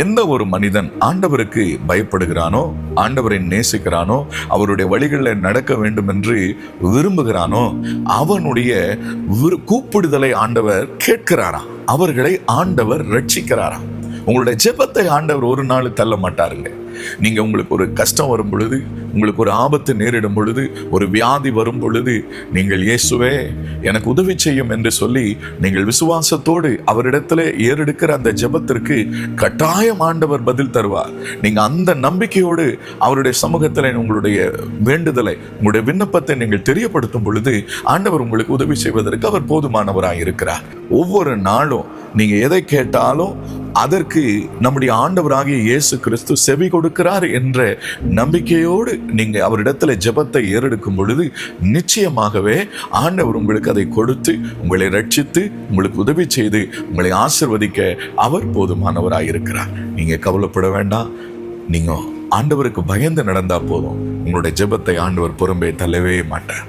எந்த ஒரு மனிதன் ஆண்டவருக்கு பயப்படுகிறானோ ஆண்டவரை நேசிக்கிறானோ அவருடைய வழிகளில் நடக்க வேண்டும் என்று விரும்புகிறானோ அவனுடைய கூப்பிடுதலை ஆண்டவர் கேட்கிறாரா? அவர்களை ஆண்டவர் ரட்சிக்கிறாரா? உங்களுடைய ஜெபத்தை ஆண்டவர் ஒரு நாள் தள்ள மாட்டாருங்க. நீங்க உங்களுக்கு ஒரு கஷ்டம் வரும் பொழுது உங்களுக்கு ஒரு ஆபத்து நேரிடும் பொழுது ஒரு வியாதி வரும் பொழுது நீங்கள் இயேசுவே எனக்கு உதவி செய்யும் என்று சொல்லி நீங்கள் விசுவாசத்தோடு அவரிடத்துல ஏறெடுக்கிற அந்த ஜெபத்திற்கு கட்டாயம் ஆண்டவர் பதில் தருவார். நீங்கள் அந்த நம்பிக்கையோடு அவருடைய சமூகத்தில் உங்களுடைய வேண்டுதலை உங்களுடைய விண்ணப்பத்தை நீங்கள் தெரியப்படுத்தும் பொழுது ஆண்டவர் உங்களுக்கு உதவி செய்வதற்கு அவர் போதுமானவராக இருக்கிறார் ஒவ்வொரு நாளும் நீங்கள் எதை கேட்டாலும் அதற்கு நம்முடைய ஆண்டவராகிய இயேசு கிறிஸ்து செவி கொடுக்கிறார் என்ற நம்பிக்கையோடு நீங்கள் அவரிடத்துல ஜெபத்தை ஏறெடுக்கும் பொழுது நிச்சயமாகவே ஆண்டவர் உங்களுக்கு அதை கொடுத்து உங்களை ரட்சித்து உங்களுக்கு உதவி செய்து உங்களை ஆசிர்வதிக்க அவர் போதுமானவராக இருக்கிறார். நீங்கள் கவலைப்பட வேண்டாம். நீங்கள் ஆண்டவருக்கு பயந்து நடந்தால் போதும். உங்களுடைய ஜெபத்தை ஆண்டவர் புறம்பே தள்ளவே மாட்டார்.